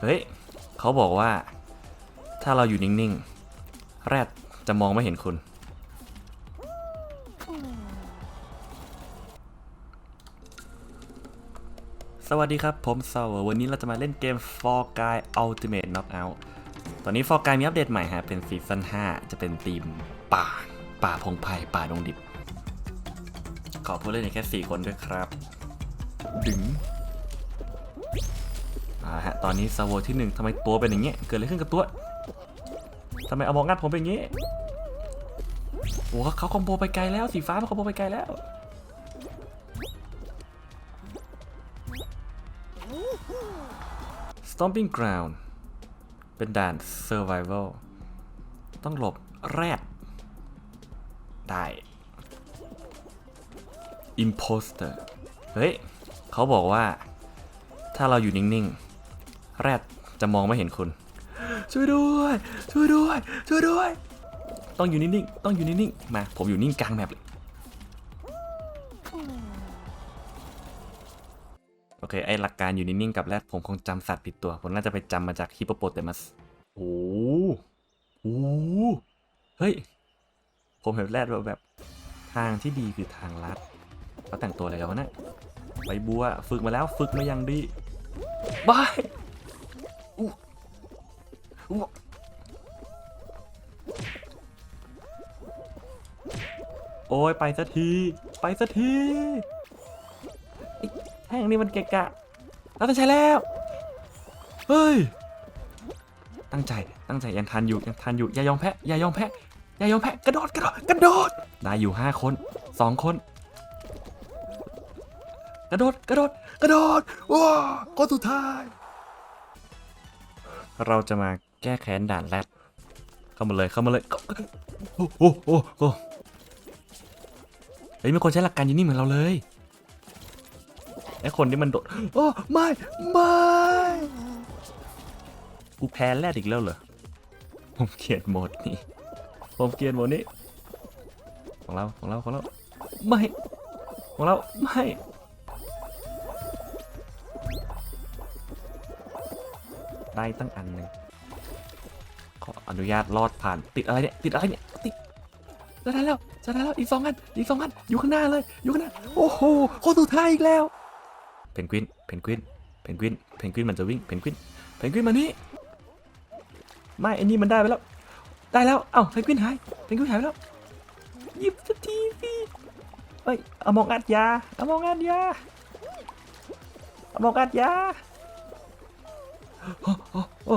เฮ้ยเขาบอกว่า ถ้าเราอยู่นิ่งๆ แรดจะมองไม่เห็นคุณ สวัสดีครับ ผมเซาวันนี้เราจะมาเล่นเกม For Guy Ultimate Knockout ตอนนี้ For Guy มีอัปเดตใหม่ฮะ เป็นซีซั่น5 จะเป็นทีมป่า ป่าพงไพ่ป่าดงดิบ ขอผู้เล่นในแค่ 4 คนด้วยครับ ดึง อ่าฮะตอนนี้ซาโวที่หนึ่งทำไมตัวเป็นอย่างเงี้ยเกิดอะไรขึ้นกับตัวทำไมเอามองงัดผมเป็นอย่างงี้โอ้เขาคอมโบไปไกลแล้วสีฟ้ามันคอมโบไปไกลแล้ว Stomping Ground เป็นด่าน Survival ต้องหลบแรดได้ Imposter เฮ้ย เขาบอกว่าถ้าเราอยู่นิ่ง ๆ แรดจะมองไม่เห็นคุณ ช่วยด้วย ช่วยด้วย ช่วยด้วย ต้องอยู่นิ่งๆต้องอยู่นิ่งๆมาผมอยู่นิ่งกลางแมปเลยโอเคไอหลักการอยู่นิ่งๆกับแรดผมคงจำสัตว์ผิดตัว ผมน่าจะไปจำมาจากฮิปโปโปเตมัสโอ้โหเฮ้ย ผมเห็นแรดแบบแบบทางที่ดีคือทางลัดเขาแต่งตัวอะไรกันวะเนะใบบัวฝึกมาแล้วฝึกมาอย่างดีบายอู้อู้ โอ้ยไปสักที ไปสักทีไอ้แท่งนี่มันเกะกะเราต้องใช้แล้ว เฮ้ย ตั้งใจ ตั้งใจยังทันอยู่ยังทันอยู่ อย่ายอมแพ้ อย่ายอมแพ้ อย่ายอมแพ้ กระโดด กระโดด กระโดด ได้อยู่ห้าคนสองคน กระโดด กระโดด กระโดด ว้าคนสุดท้าย เราจะมา แก้แค้นด่านแรกเข้ามาเลยเข้ามาเลยโอ้โอ้โอ้โอ้เฮ้ยมีคนใช้หลักการอยินนี่เหมือนเราเลยไอ้คนที่มันโดดโอ้ไม่ไม่กูแพ้แรดอีกแล้วเหรอผมเกลียดโหมดนี้ผมเกลียดโหมดนี้ของเราของเราของเราไม่ของเราไม่ได้ตั้งอันหนึ่ง ออนุญาตลอดผ่านติดอะไรเนี่ยติดอะไรเนี่ยติดจะได้แล้วจะได้แล้วอีกสองอันอีกสองอันอยู่ข้างหน้าเลยอยู่ข้างหน้าโอ้โหโคนสุดท้ายอีกแล้วเพนกวินเพนกวินเพนกวินเพนกวินมันจะวิ่งเพนกวินเพนกวินมานี่ไม่ไอ้นี่มันได้ไปแล้วได้แล้วเอ้าเพนกวินหายเพนกวินหายไปแล้วยิบสักทีสิเฮ้ยเอามองอัดยาเอามองอัดยาเอามองอัดยาโอ้โอ้โอ้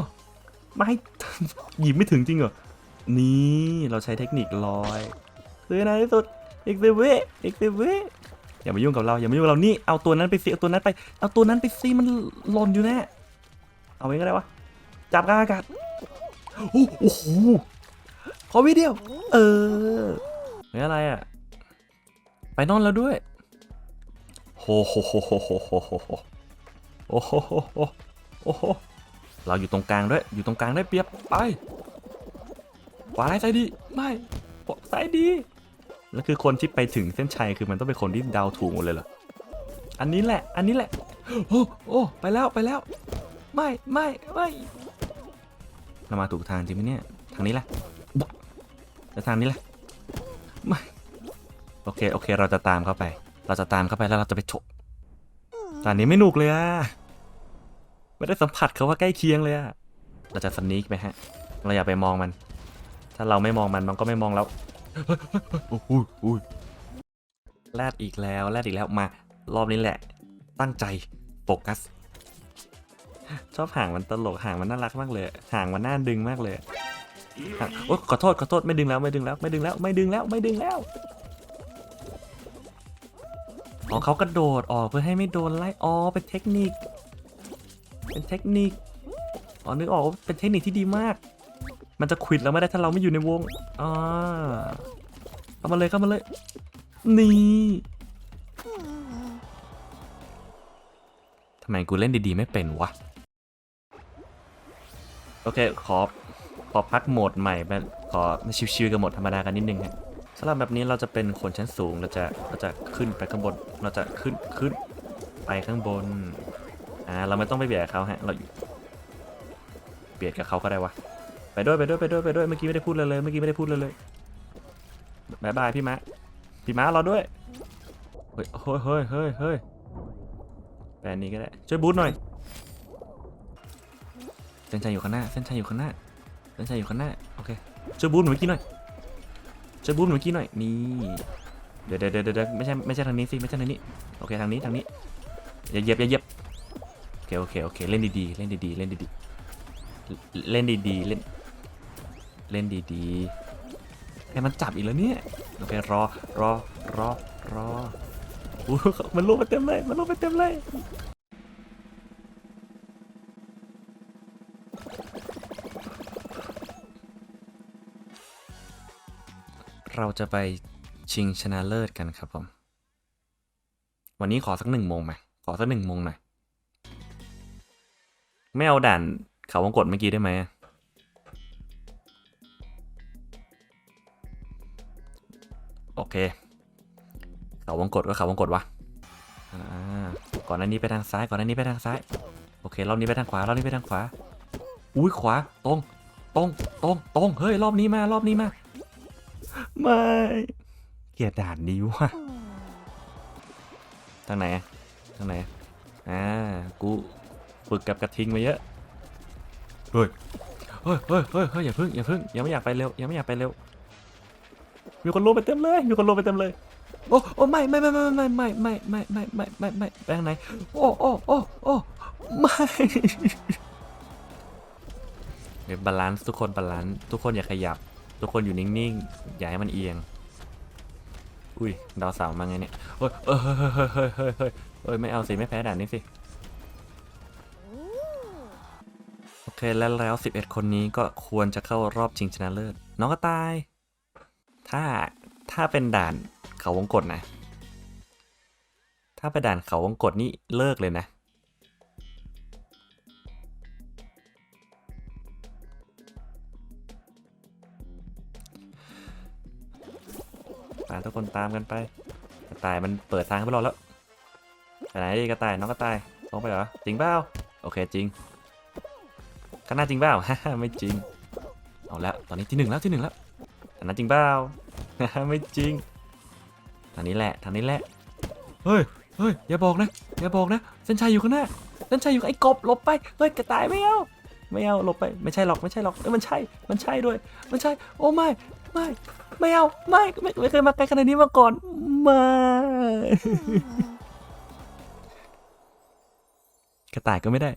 ไม่ หยิบไม่ถึงจริงเหรอ นี่เราใช้เทคนิคลอยคือในที่สุดอีกสิบวิอีกสิบวิอย่ามายุ่งกับเราอย่ามายุ่งกับเรานี่เอาตัวนั้นไปสิเอาตัวนั้นไปเอาตัวนั้นไปสิมันหล่นอยู่แน่เอาไว้ก็ได้วะจับกลางอากาศโอ้โหขอวิดีโอเออไม่อะไรอะไปนอนแล้วด้วยโหโหโหโหโหโหโหโหโอ้โหโหโหโอ้โห เราอยู่ตรงกลางด้วยอยู่ตรงกลางได้เปรียบไปขวาซ้ายดีไม่ซ้ายดีแล้วคือคนที่ไปถึงเส้นชัยคือมันต้องเป็นคนที่เดาถูกหมดเลยเหรออันนี้แหละ อันนี้แหละโอ้โอ้ไปแล้วไปแล้ว ไม่ไม่ไม่เรามาถูกทางจริงไหมเนี่ยทางนี้แหละบ๊ะแล้วทางนี้แหละไม่โอเคโอเค เราจะตามเข้าไป เราจะตามเข้าไปแล้วเราจะไปฉกตอนนี้ไม่หนุกเลยอะ ไม่ได้สัมผัสเขาว่าใกล้เคียงเลยอะเราจะสนีกไปฮะ เราอย่าไปมองมัน ถ้าเราไม่มองมันมันก็ไม่มองเราโอ้โหแลดอีกแล้วแลดอีกแล้วมารอบนี้แหละ ตั้งใจโฟกัส ชอบห่างมันตลกห่างมันน่ารักมากเลย ห่างมันน่าดึงมากเลยโอ๊ขอโทษขอโทษไม่ดึงแล้วไม่ดึงแล้วไม่ดึงแล้วไม่ดึงแล้วไม่ดึงแล้วขอ๋อเขากระโดดออกเพื่อให้ไม่โดนไล่อ๋อเป็นเทคนิค เป็นเทคนิคอ๋อนึกออกว่าเป็นเทคนิคที่ดีมาก มันจะควิดเราไม่ได้ถ้าเราไม่อยู่ในวงอ่าเข้ามาเลยเข้ามาเลย นี่ทำไมกูเล่นดีๆไม่เป็นวะ โอเค ขอ ขอพักโหมดใหม่ไปขอมาชิวๆกับโหมดธรรมดากันนิดนึงฮะสำหรับแบบนี้เราจะเป็นคนชั้นสูง เราจะ เราจะขึ้นไปข้างบน เราจะขึ้น ขึ้น ไปข้างบน อ่าเราไม่ต้องไปเบียดเขาฮะเราอยู่เบียดกับเขาก็ได้วะไปด้วยไปด้วยไปด้วยไปด้วยเมื่อกี้ไม่ได้พูดเลยเลยเมื่อกี้ไม่ได้พูดเลยเลยบายบายพี่มะพี่มะรอด้วยเฮ้ยเฮ้ยเฮ้ยเฮ้ยเฮ้ยแปลนนี้ก็ได้ช่วยบูทหน่อยเส้นชัยอยู่ข้างหน้าเส้นชัยอยู่ข้างหน้าเส้นชัยอยู่ข้างหน้าโอเคช่วยบูทเมื่อกี้หน่อยช่วยบูทเมื่อกี้หน่อยนี่เดี๋ยวเดี๋ยวเดี๋ยวเดี๋ยวไม่ใช่ไม่ใช่ทางนี้สิไม่ใช่ทางนี้โอเคทางนี้ทางนี้อย่าเหยียบอย่าเหยียบ คโอเคโอเคเล่นดีๆเล่นดีๆเล่นดีๆเล่นดีๆเล่นเล่นดีๆให้มันจับอีกแล้วเนี่ยโอเครอรอรอรออู้มันลงไปเต็มเลยมันลงไปเต็มเลยเราจะไปชิงชนะเลิศกันครับผม วันนี้ขอสักหนึ่งโมงไหมขอสักหนึ่งโมงหน่อย ไม่เอาด่านเขาวงกดเมื่อกี้ได้ไหมโอเค เขาวงกดก็เขาวงกดวะก่อนหน้านี้ไปทางซ้ายก่อนหน้านี้ไปทางซ้าย โอเครอบนี้ไปทางขวารอบนี้ไปทางขวา อุ้ยขวาตรงตรงตรงตรงเฮ้ยรอบนี้มารอบนี้มาไม่เกียดด่านนี้วะทางไหนทางไหนอ่ากู ฝึกกับกระทิงมาเยอะเฮ้ยเฮ้ยเฮ้ยเฮ้ยอย่าพึ่งอย่าพึ่งยังไม่อยากไปเร็วยังไม่อยากไปเร็ว มีคนลงไปเต็มเลยมีคนลงไปเต็มเลยโอ้โอ้ไม่ไม่ไม่ไม่ไม่ไม่ไม่ไม่ไม่ไม่ไม่ไม่ไปทางไหนโอ้โอ้โอ้โอ้ไม่เดี๋ยวบาลานซ์ทุกคนบาลานซ์ทุกคนอย่าขยับ ทุกคนอยู่นิ่งๆอย่าให้มันเอียง อุ้ยดาวเสามาไงเนี่ยเฮ้ยเฮ้ยเฮ้ยเฮ้ยเฮ้ยเฮ้ยไม่เอาสิไม่แพ้ด่านนี้สิ โอเคแล้วแล้ว 11 คนนี้ก็ควรจะเข้ารอบชิงชนะเลิศ น้องก็ตาย ถ้าถ้าเป็นด่านเขาวงกดนะ ถ้าเป็นด่านเขาวงกดนี่เลิกเลยนะ ตาทุกคนตามกันไป กระต่ายมันเปิดทางให้พวกเราแล้วไปไหนดีกระต่ายน้องกระต่ายลงไปเหรอ จริงเปล่าโอเคจริง ข้างหน้าจริงเปล่าไม่จริง เอาแล้วตอนนี้ที่หนึ่งแล้วที่หนึ่งแล้วอันนั้นจริงเปล่าไม่จริงทางนี้แหละทางนี้แหละ เฮ้ยเฮ้ยอย่าบอกนะอย่าบอกนะเส้นชัยอยู่ข้างหน้าเส้นชัยอยู่ไอ้กบหลบไปเฮ้ยกระต่ายไม่เอาไม่เอาหลบไปไม่ใช่หรอกไม่ใช่หรอกเอ้ยมันใช่มันใช่ด้วย มันใช่โอ้ไม่ไม่ไม่เอาไม่ไม่ไม่เคยมาไกลขนาดนี้มาก่อนไม่กระต่ายก็ไม่ได้